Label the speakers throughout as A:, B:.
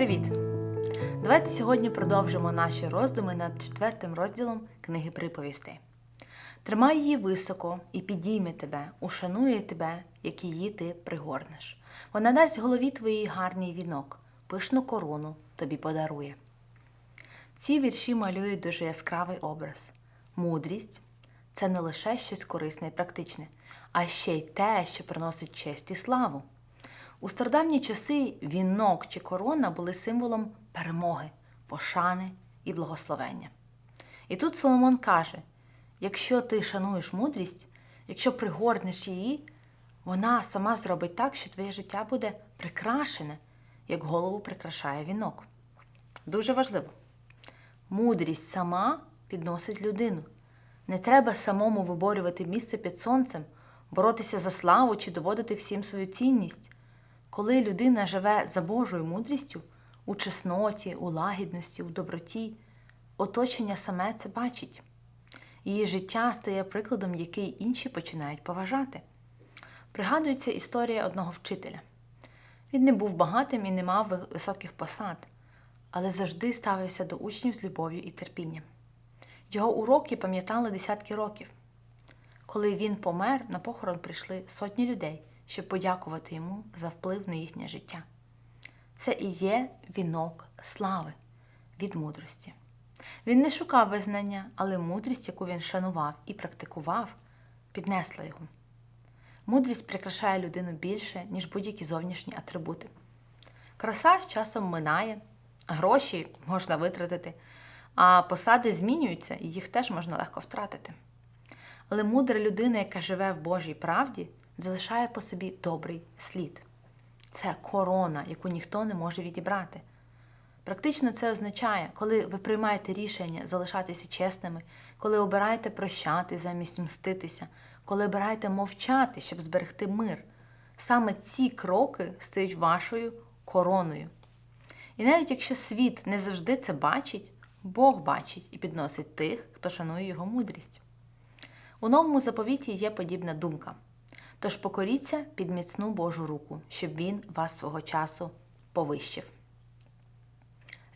A: Привіт! Давайте сьогодні продовжимо наші роздуми над четвертим розділом книги приповістей. Тримай її високо і підійме тебе, ушанує тебе, як її ти пригорнеш. Вона дасть голові твоїй гарний вінок, пишну корону тобі подарує. Ці вірші малюють дуже яскравий образ. Мудрість це не лише щось корисне і практичне, а ще й те, що приносить честь і славу. У стародавні часи вінок чи корона були символом перемоги, пошани і благословення. І тут Соломон каже: якщо ти шануєш мудрість, якщо пригорнеш її, вона сама зробить так, що твоє життя буде прикрашене, як голову прикрашає вінок. Дуже важливо. Мудрість сама підносить людину. Не треба самому виборювати місце під сонцем, боротися за славу чи доводити всім свою цінність. Коли людина живе за Божою мудрістю, у чесноті, у лагідності, у доброті, оточення саме це бачить. Її життя стає прикладом, який інші починають поважати. Пригадується історія одного вчителя. Він не був багатим і не мав високих посад, але завжди ставився до учнів з любов'ю і терпінням. Його уроки пам'ятали десятки років. Коли він помер, на похорон прийшли сотні людей, щоб подякувати йому за вплив на їхнє життя. Це і є вінок слави від мудрості. Він не шукав визнання, але мудрість, яку він шанував і практикував, піднесла його. Мудрість прикрашає людину більше, ніж будь-які зовнішні атрибути. Краса з часом минає, гроші можна витратити, а посади змінюються, і їх теж можна легко втратити. Але мудра людина, яка живе в Божій правді, залишає по собі добрий слід. Це корона, яку ніхто не може відібрати. Практично це означає, коли ви приймаєте рішення залишатися чесними, коли обираєте прощати замість мститися, коли обираєте мовчати, щоб зберегти мир. Саме ці кроки стають вашою короною. І навіть якщо світ не завжди це бачить, Бог бачить і підносить тих, хто шанує його мудрість. У новому заповіті є подібна думка. Тож покоріться під міцну Божу руку, щоб він вас свого часу повищив.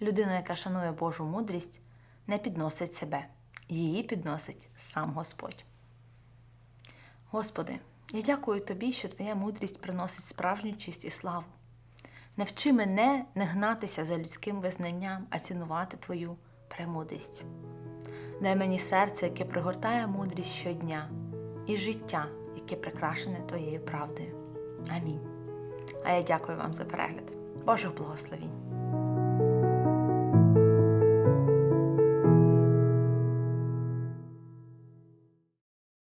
A: Людина, яка шанує Божу мудрість, не підносить себе, її підносить сам Господь. Господи, я дякую Тобі, що Твоя мудрість приносить справжню честь і славу. Навчи мене не гнатися за людським визнанням, а цінувати Твою премудрість. Дай мені серце, яке пригортає мудрість щодня, і життя, яке прикрашене Твоєю правдою. Амінь. А я дякую вам за перегляд. Божих благословінь!